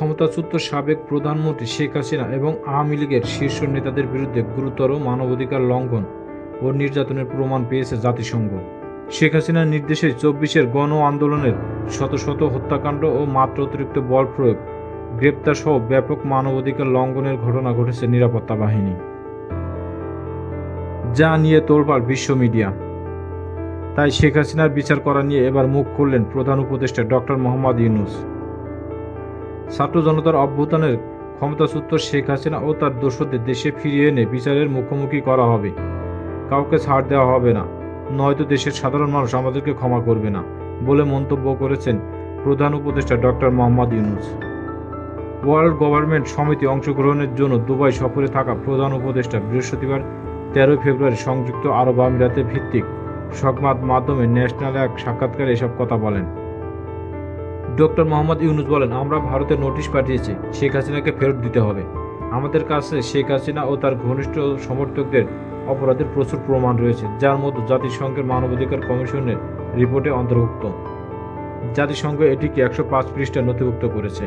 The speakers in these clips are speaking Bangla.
ক্ষমতাচ্যুত সাবেক প্রধানমন্ত্রী শেখ হাসিনা এবং আওয়ামী লীগের শীর্ষ নেতাদের বিরুদ্ধে গুরুতর মানবাধিকার লঙ্ঘন ও নির্যাতনের প্রমাণ পেয়েছে জাতিসংঘ। শেখ হাসিনার নির্দেশে চব্বিশের গণ আন্দোলনের শত শত হত্যাকাণ্ড ও মাত্র অতিরিক্ত বল প্রয়োগ গ্রেপ্তার সহ ব্যাপক মানবাধিকার লঙ্ঘনের ঘটনা ঘটেছে নিরাপত্তা বাহিনী। যা নিয়ে তোলপাড় বিশ্ব মিডিয়া। তাই শেখ হাসিনার বিচার করা নিয়ে এবার মুখ খুললেন প্রধান উপদেষ্টা ডক্টর মোহাম্মদ ইউনুস। ছাত্র জনতার অভ্যুত্থানের ক্ষমতাচ্যুত শেখ হাসিনা ও তার দোষদের দেশে ফিরিয়ে এনে বিচারের মুখোমুখি করা হবে। কাউকে ছাড় দেওয়া হবে না। নয়তো দেশের সাধারণ মানুষ আমাদেরকে ক্ষমা করবে না, বলে মন্তব্য করেছেন প্রধান উপদেষ্টা doctor Muhammad Yunus. World government summit অংশগ্রহণের জন্য দুবাই সফরে থাকা প্রধান উপদেষ্টা বৃহস্পতিবার, তেরোই ফেব্রুয়ারি সংযুক্ত আরব আমিরাতে ভিত্তিক সংবাদ মাধ্যমে ন্যাশনাল এক সাক্ষাৎকারে এসব কথা বলেন। ডক্টর মোহাম্মদ ইউনুস বলেন, আমরা ভারতে নোটিশ পাঠিয়েছি, শেখ হাসিনাকে ফেরত দিতে হবে। আমাদের কাছে শেখ হাসিনা ও তার ঘনিষ্ঠ সমর্থকদের অপরাধের প্রচুর প্রমাণ রয়েছে, যার মধ্যে জাতিসংঘের মানবাধিকার কমিশনের রিপোর্টে অন্তর্ভুক্ত। জাতিসংঘ এটিকে একশো পাঁচ পৃষ্ঠা নথিভুক্ত করেছে।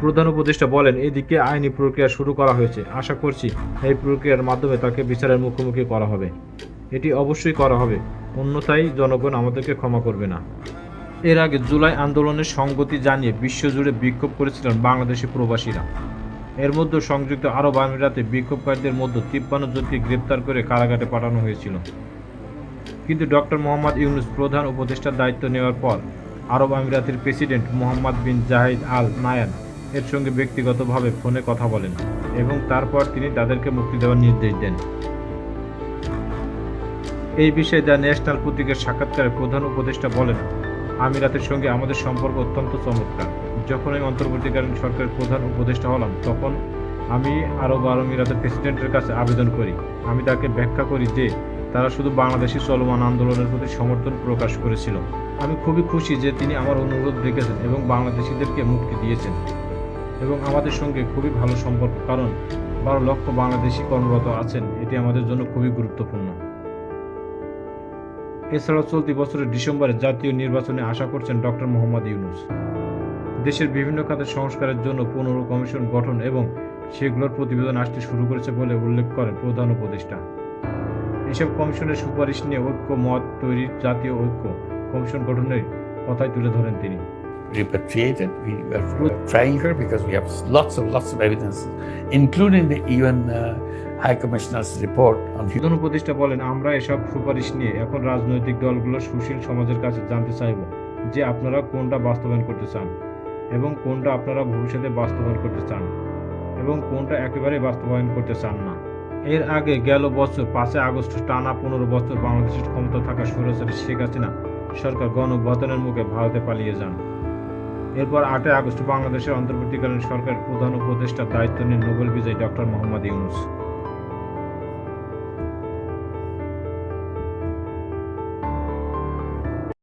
প্রধান উপদেষ্টা বলেন, এদিকে আইনি প্রক্রিয়া শুরু করা হয়েছে। আশা করছি এই প্রক্রিয়ার মাধ্যমে তাকে বিচারের মুখোমুখি করা হবে। এটি অবশ্যই করা হবে। অন্যথায় জনগণ আমাদেরকে ক্ষমা করবে না। এর আগে জুলাই আন্দোলনের সংগতি জানিয়ে বিশ্বজুড়ে বিক্ষোভ করেছিলেন বাংলাদেশি প্রবাসীরা। এর মধ্যে সংযুক্ত আরব আমিরাতে বিক্ষোভকারীদের মধ্যে তিপ্পান্ন জনকে গ্রেপ্তার করে কারাগারে পাঠানো হয়েছিল। কিন্তু ডক্টর মোহাম্মদ ইউনুস প্রধান উপদেষ্টার দায়িত্ব নেওয়ার পর আরব আমিরাতের president Mohammed bin Zayed Al Nahyan এর সঙ্গে ব্যক্তিগতভাবে ফোনে কথা বলেন এবং তারপর তিনি তাদেরকে মুক্তি দেওয়ার নির্দেশ দেন। এই বিষয়ে দ্য ন্যাশনাল পত্রিকার সাক্ষাৎকারে প্রধান উপদেষ্টা বলেন, আমিরাতের সঙ্গে আমাদের সম্পর্ক অত্যন্ত চমৎকার। যখন আমি অন্তর্বর্তীকালীন সরকারের প্রধান উপদেষ্টা হলাম, তখন আমি আরব আমিরাতের প্রেসিডেন্টের কাছে আবেদন করি। আমি তাকে ব্যাখ্যা করি যে, তারা শুধু বাংলাদেশি চলমান আন্দোলনের প্রতি সমর্থন প্রকাশ করেছিল। আমি খুবই খুশি যে তিনি আমার অনুরোধ রেখেছেন এবং বাংলাদেশিদেরকে মুক্তি দিয়েছেন। এবং আমাদের সঙ্গে খুবই ভালো সম্পর্ক, কারণ বারো লক্ষ বাংলাদেশি কর্মরত আছেন, এটি আমাদের জন্য খুবই গুরুত্বপূর্ণ। এছাড়াও চলতি বছরের ডিসেম্বরে জাতীয় নির্বাচনে আশা করছেন ডক্টর মোহাম্মদ ইউনুস। দেশের বিভিন্ন খাতের সংস্কারের জন্য পুনর কমিশন গঠন এবং সেগুলোর প্রতিবেদন আসতে শুরু করেছে বলে উল্লেখ করেন প্রধান উপদেষ্টা। এসব কমিশনের সুপারিশ নিয়ে ঐক্য মত তৈরির জাতীয় ঐক্য কমিশন গঠনের কথাই তুলে ধরেন তিনি। Repatriated. We were trying her because we have lots of lots of evidence, including the UN uh, Report on human প্রধান উপদেষ্টা বলেন, আমরা এসব সুপারিশ নিয়ে এখন রাজনৈতিক দলগুলো সুশীল সমাজের কাছে জানতে চাইব যে আপনারা কোনটা বাস্তবায়ন করতে চান এবং কোনটা আপনারা ভবিষ্যতে বাস্তবায়ন করতে চান এবং কোনটা একেবারে বাস্তবায়ন করতে চান না। এর আগে গেল বছর পাঁচই আগস্ট টানা পনেরো বছর বাংলাদেশের ক্ষমতা থাকা সৈরাচারী শেখ হাসিনা সরকার গণভতনের মুখে ভারতে পালিয়ে যান। এরপর আটই আগস্ট বাংলাদেশের অন্তর্বর্তীকালীন সরকার প্রধান উপদেষ্টার দায়িত্ব নেন নোবেল বিজয়ী ডক্টর মোহাম্মদ ইউনুস।